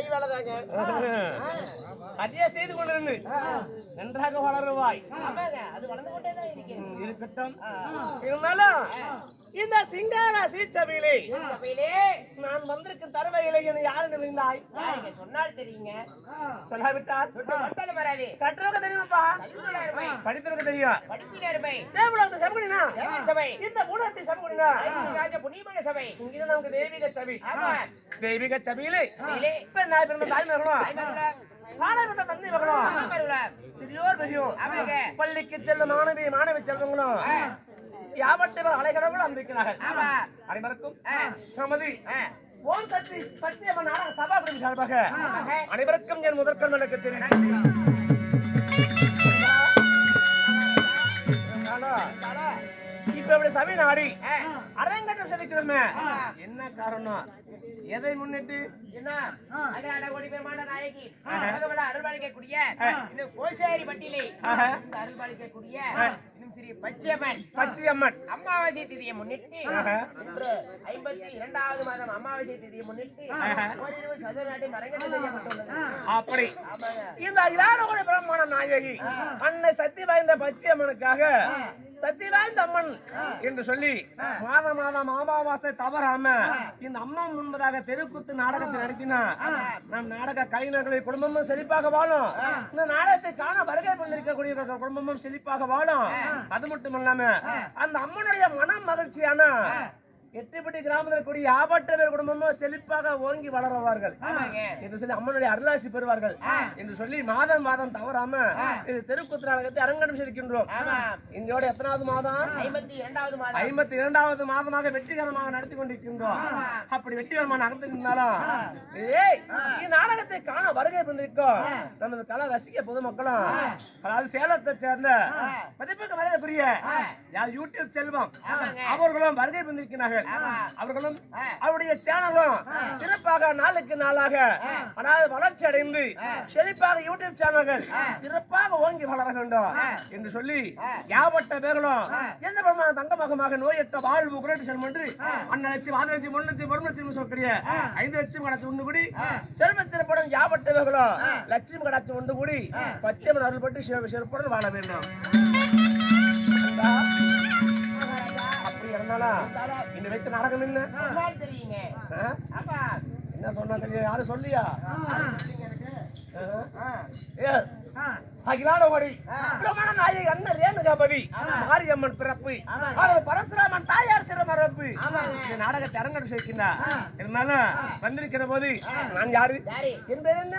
கை வேலைதாங்க அதே செய்து கொண்டிருந்து நன்றாக வளருவாய். அது வளர்ந்து கொண்டே தான் இருக்கட்டும். இருந்தாலும் இந்த சிங்கார சீச்சபையிலே சபையிலே நான் வந்திருக்கும் தருவையிலே என யாரு யாருங்க சொன்னால் தெரியுங்க. சொல்லாவிட்டால்? வராது. கற்றவங்க தெரியுமாப்பா? படித்தவங்க தெரியும்? சபை. இந்த சமகுடினா ஐந்து ராஜ புண்ணியமான சபை. இங்கே நமக்கு தெய்வீக சபை. தெய்வீக சபையிலே சபையிலே பிறந்த தாய் மகனும் பாடப்பட்ட தந்தை மகனும் பெரியோர் பெரியோர் பள்ளிக்கு செல்லும் மாணவி மாணவி செல்வங்களும் யாவற்றை அலைகடவுள் அம்பிக்கிறார்கள் அனைவருக்கும் நமது ஓம் சக்தி சத்தியம்மன் நாடக சபாபதி சார்பாக அனைவருக்கும் என் முதற்கண் எனக்கு தெரியும் இப்ப இப்படி சபை நாடி ஆ, அரங்கட்டம் செதுக்கிறோமே என்ன காரணம்? எதை முன்னிட்டு? என்ன? மாட நாயகி. அருள்பாலிக்கக்கூடிய இந்த கோசேரி பட்டியலை. இந்த அருள்பாலிக்கக்கூடிய இன்னும் சிறிய பச்சையம்மன். பச்சையம்மன். அமாவாசை திதியை முன்னிட்டு ஐம்பத்தி இரண்டாவது மாதம் அமாவாசை திதியை முன்னிட்டு. ஓரிரவு சதுர நாட்டை மரங்கட்டு செய்யப்பட்டுள்ளது. அப்படி. இந்த பிரம்மாண நாயகி. அன்னை சக்தி வாய்ந்த பச்சையம்மனுக்காக சக்தி அம்மன் என்று சொல்லி மாத மாதம் அமாவாசை தவறாம இந்த அம்மன் முன்பதாக தெருக்கூத்து நாடகத்தை நடத்தினா நம் நாடக கலைஞர்களை குடும்பமும் செழிப்பாக வாழும். இந்த நாடகத்தை காண வருகை கொண்டிருக்கக்கூடிய குடும்பமும் செழிப்பாக வாழும். அது மட்டும் இல்லாம அந்த அம்மனுடைய மன மகிழ்ச்சியான எட்டுப்பட்டி கிராமத்தில் கூடிய ஆபட்ட பேர் குடும்பமும் செழிப்பாக ஓங்கி வளருவார்கள். என்று சொல்லி அம்மனுடைய அருளாசி பெறுவார்கள். என்று சொல்லி மாதம் மாதம் தவறாம இது தெருக்கூத்து நாடகத்தை அரங்கடம் செய்திருக்கின்றோம் இங்கோட எத்தனாவது மாதம்? ஐம்பத்தி இரண்டாவது மாதமாக வெற்றிகரமாக நடத்தி கொண்டிருக்கின்றோம். அப்படி வெற்றிகரமாக நடந்திருந்தாலும் ஏய் இந்நாடகத்தை காண வருகை பண்ணிருக்கோம் நமது கலை ரசிக பொதுமக்களும் அதாவது சேலத்தை சேர்ந்த மதிப்புக்கு மரியாதைக்குரிய யார்? யூடியூப் செல்வம். அவர்களும் வருகை பண்ணிருக்கிறார்கள் ஆமா. அவர்களும். அவருடைய சேனலும் சிறப்பாக நாளுக்கு நாளாக அதாவது வளர்ச்சி அடைந்து செழிப்பாக யூடியூப் சேனல்கள் சிறப்பாக ஓங்கி வளர வேண்டும் என்று சொல்லி யாவட்ட பேர்களும் எந்த பிரமான தங்கமகமாக நோயற்ற வாழ்வு குறைட்டு செல்வம் என்று அண்ணன் லட்சம் ஆறு லட்சம் ஒன்று லட்சம் ஒரு லட்சம் சொல்லக்கூடிய ஐந்து லட்சம் கடாச்சு ஒன்று கூடி செல்வ திரைப்படம் யாவட்ட பேர்களும் லட்சுமி கடாச்சு ஒன்று கூடி பச்சைமன் அருள்பட்டு சிறப்புடன் வாழ வேண்டும். சொன்னாலா இந்த வெட்டு நடக்கணும் என்ன? சொன்னா யாரும் சொல்லியா? அகிலான ஓடி. பிரமண நாயகி அண்ணன் ரேணுகாபதி. மாரியம்மன் பிறப்பு. பரசுராமன் தாயார் சிறமரப்பு இந்த நாடகத்தை அரங்கடம் சேர்க்கின்றா இருந்தாலும் வந்திருக்கிற போது நான் யாரு? என்பது என்ன?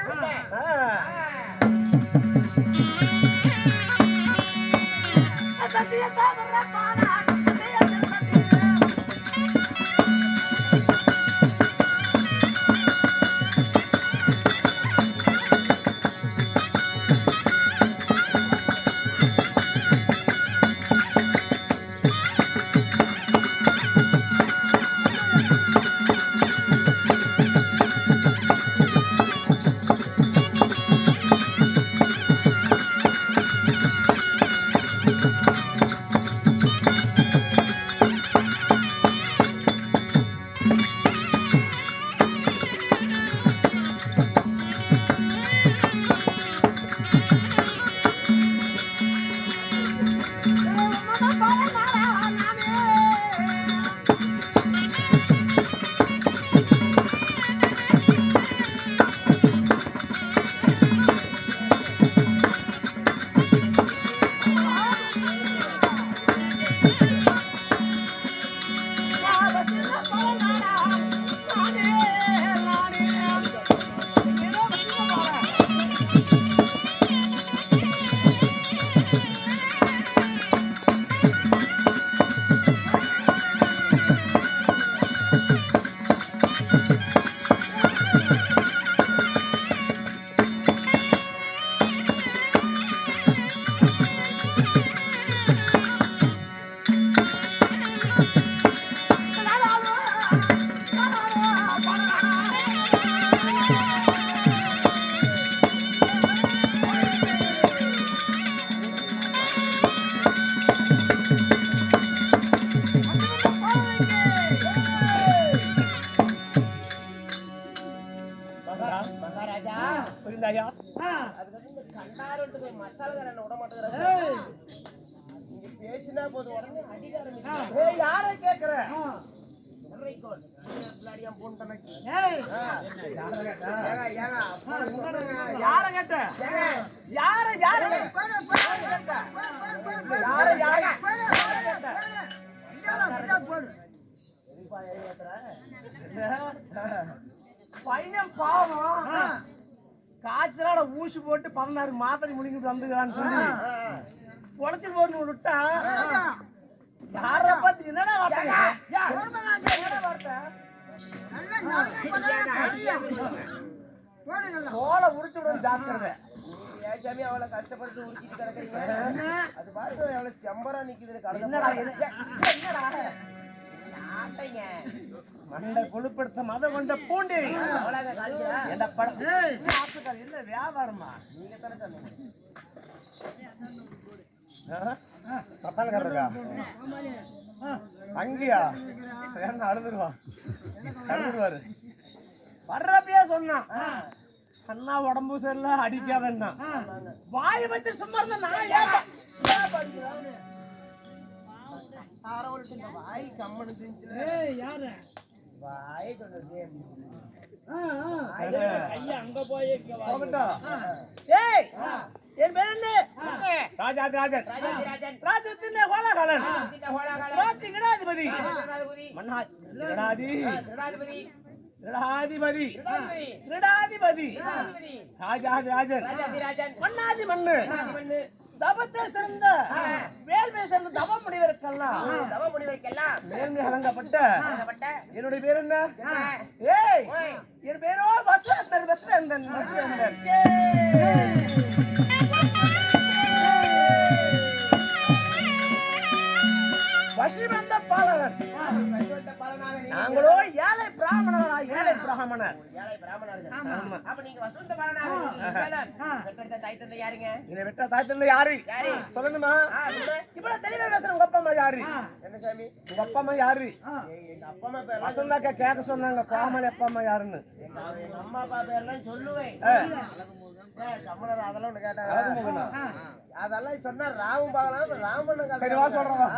கண்டாரத்துக்கு போய் மசாலா விட மாட்டேங்கிறாங்க பேசினா போதும் உடனே ஏய் யாரை கேக்குற. யாரை கேட்ட யார யார? பையன் பாவம் காய்ச்சலால ஊசி போட்டு பதினாறு மாத்திரை முடிங்கிட்டு வந்துக்கிறான்னு சொல்லி பொழைச்சு போன்னு விட்டா யார பத்தி என்னடா தோலை உரிச்சு விட ஜாக்கிரதை சாமி அவளை கஷ்டப்பட்டு உருக்கிட்டு கிடக்குறீங்க? அது பாருங்க எவ்வளவு செம்பரா கடலை என்னடா? என்னடா? ஆட்டைங்க. மண்டை கொழுப்படுத்த மத கொண்ட பூண்டி? என்ன படம் ஆத்துக்கால் இல்ல வியாபாரமா? நீங்க தானே சொன்னீங்க. பத்தாலக்காரருக்கா அங்கேயா என்ன அழுதுருவான் அழுதுருவாரு. வர்றப்பயே சொன்னான் அண்ணா உடம்பு சரியில்லை அடிக்காதன்னா வாயை வச்சு சும்மா இருந்தா நான் ஏன் இந்த வாய் கம்மனு. வாயை கொஞ்சம் என் பேர் என்ன? ராஜாதி ராஜன் ராஜாதி ராஜன். ராஜத்தின் கோலாகலன் இந்த ஹோலாகால. ராஜி கிடாதிபதி. மன்னா கிடாதி. ராஜாதி ராஜன் ராஜாதி ராஜன். மன்னாதி மண்ணு. தபத்தை சிறந்த வேள்மை சிறந்த தவ முடிவதற்கெல்லாம் தவ முனிவருக்கெல்லாம் வழங்கப்பட்ட வழங்கப்பட்ட என்னுடைய பேர் என்ன? ஏய். என் பேரோ வசந்தன் வசந்தன் வசந்தன் வசிவந்த பாலகன் நாங்களோ ஏழை பிராமணரா. ஏழை பிராமணர் தாய் தந்தை இதை விட்ட தாய்த்தல்ல யாரு? யாரு? சொல்லணுமா? ஆ, சொல்லு. இவ்வளவு தெளிவா பேசுற உங்க அப்பா அம்மா யாரு? என்ன சாமி? உங்க அப்பா அம்மா யாரு? எங்க எங்க அப்பா அம்மா பேர்லாம் வசந்தாக்கா கேட்க சொன்னாங்க. கோமல் அப்பா அம்மா யாருன்னு. எங்க அம்மா அப்பா பேர்லாம் சொல்லுவேன். அதெல்லாம் ஒண்ணு கேட்டாங்க? அதெல்லாம் சொன்னா ராமன் பார்க்கலாம் ராமன் வா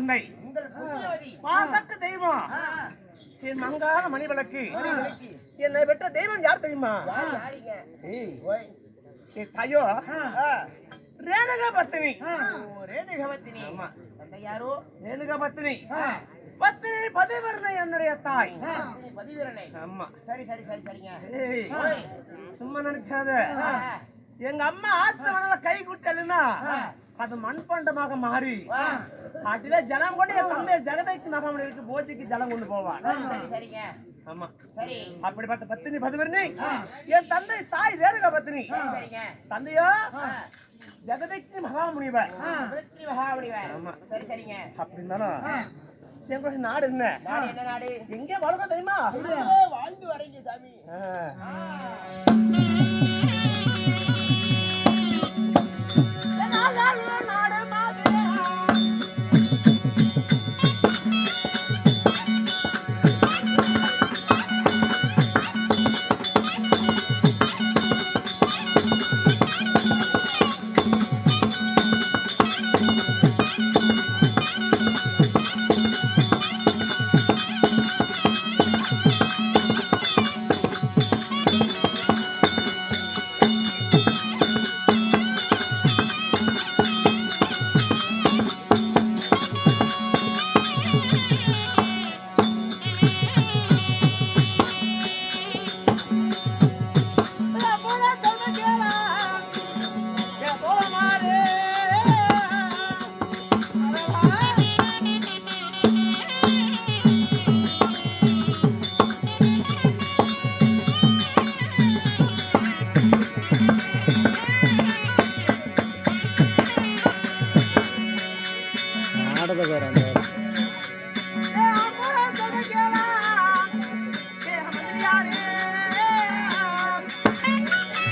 தந்தை உங்கள் தெய்வம். என் மங்கான மணி விளக்கு. என்னை பெற்ற தெய்வம் யார் தெரியுமா? யார் யாருங்க ஏய், என் தாயோ. ரேணுகா பத்தினி ஓ, ரேணுகவத்தினி ஆமா. தந்தை யாரோ ரேணுகா பத்தினி பத்தினி பதிவரணை என்னுடைய தாய். பதிவரணை ஆமா. சரி சரி சரி சரிங்க சும்மா நினைச்சாத எங்க அம்மா ஆத்தவனால கை குட்டலுன்னா அது மண்பாண்டமாக மாறி. அதுல ஜலம் கொண்டு என் தந்தை ஜெகதைக்கு மகாமணிக்கு போச்சிக்கு ஜலம் கொண்டு போவான் சரி சரிங்க. ஆமா. சரி. அப்படிப்பட்ட பத்தினி பதிவரணி என் தந்தை தாய் ரேணுகா பத்தினி. தந்தையோ. ஜெகதைக்கு மகாமுனிவர். மகாவடிவர் ஆமா. சரி சரிங்க. அப்படி இருந்தாலும் எங்களுடைய நாடு என்ன? எங்கே வளர்க்க தெரியுமா? வாழ்ந்து வரீங்க சாமி. লালন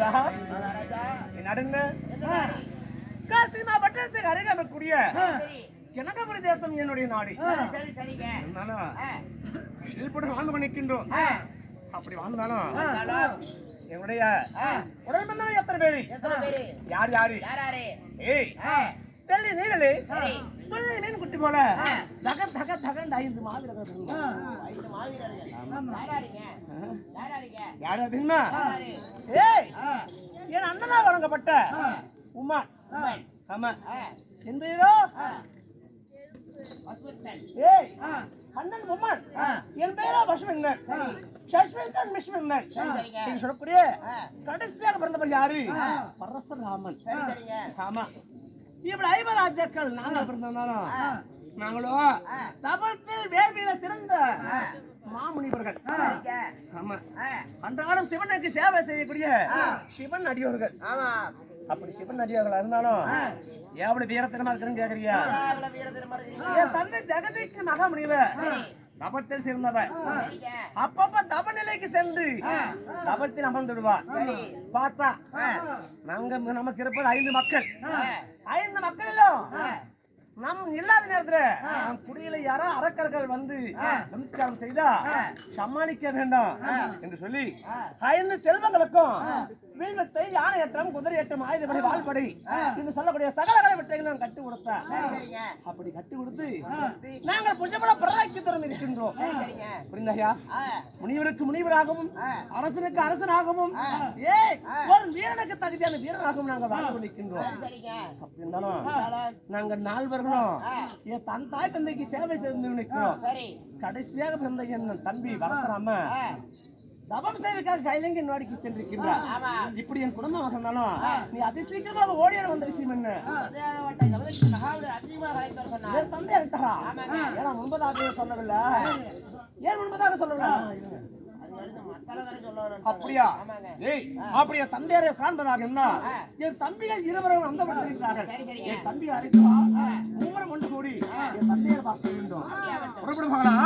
மகாராஜா என் நடுங்க. என்ன நாடு? காசி மாவட்டத்துக்கு அருகே தேசம் என்னுடைய நாடு. வாழ்ந்து கொண்டிருக்கின்றோம். ஆ. அப்படி வாழ்ந்தாலும் என்னுடைய உடம்பெல்லாம் எத்தனை பேரு? யார் யாரு? ஏய் தெள்ளி நீங்களே. மீன் குட்டி போல. தக தக தகண்டு ஐந்து மாவீரர்கள் ஐந்து மாவீரர்கள் யார் யாரு? ஏய் என் அண்ணனா வழங்கப்பட்ட உமா. ஆமா. எந்த ஹீரோ. ஏய் அண்ணன் உம்மன் என் பேரா பசுமன்னன் சஸ்மிதன் சரிங்க. நீங்க சொல்லக்கூடிய கடைசியாக பிறந்தவர் யாரு? பரசுராமன் சரி சரிங்க. ஆமா. இப்படி ஐவராஜாக்கள் நாங்கள் பிறந்தாலும் நாங்களும் தபத்தில் வேள்வியில சிறந்த மாமுனிவர்கள். ஆமா. அன்றாடம் சிவனுக்கு சேவை செய்யக்கூடிய சிவன் அடியோர்கள். ஆமா. அப்படி சிவன் அடியோர்களா இருந்தாலும் எவ்வளவு வீரத்தனமா இருக்குன்னு கேக்குறியா? என் தந்தை ஜெகதிக்கு மகாமுனிவர். தபத்தில் சரிங்க. அப்பப்ப தப நிலைக்கு சென்று தபத்தில் அமர்ந்துடுவார் பார்த்தா நாங்க நமக்கு இருப்பது ஐந்து மக்கள். ஐந்து மக்களிலும் நம் இல்லாத நேரத்துல நம் குடியில யாரோ அரக்கர்கள் வந்து நமஸ்காரம் செய்தா சமாளிக்க வேண்டாம் என்று சொல்லி ஐந்து செல்வங்களுக்கும் வீழ்வத்தை யானை ஏற்றம் குதிரை ஏற்றம் ஆயுதப்படை வாழ்படை என்று சொல்லக்கூடிய சகலகல வெற்றிகளை நான் கட்டி கொடுத்தேன் அப்படி கட்டி கொடுத்து நாங்கள் புஜபல பிராய்க்கு திறந்து இருக்கின்றோம். புரிந்தாயா? முனிவருக்கு முனிவராகவும் அரசனுக்கு அரசனாகவும் ஏய் ஒரு வீரனுக்கு தகுதியான வீரனாகவும் நாங்கள் வாழ்ந்து கொண்டிருக்கின்றோம். அப்படி இருந்தாலும் நாங்க நால்வர்களும் என் தன் தாய் தந்தைக்கு சேவை செய்து நிற்கிறோம் சரி. கடைசியாக பிறந்த என் தம்பி வரசராம தபம் செய்வதற்காக கைலங்கை நோடிக்கு சென்றிருக்கின்றார். இப்படி என் குடும்பமாக இருந்தாலும் நீ அதிசீக்கிரமாக ஓடியாட வந்த விஷயம் என்ன? தந்தை அழைத்தாரா? ஏன்னா முன்பதாக சொல்லவில்லை ஏன் முன்பதாக சொல்லவில்லை? அப்படியா? ஏய் அப்படியே? தந்தையரை காண்பதாக என்ன? என் தம்பிகள் இருவரும் அந்த இருக்கிறார்கள் என் தம்பி வா. மூவரும் ஒன்று கூடி. என் தந்தையரை பார்க்க வேண்டும். புறப்படுவாங்களா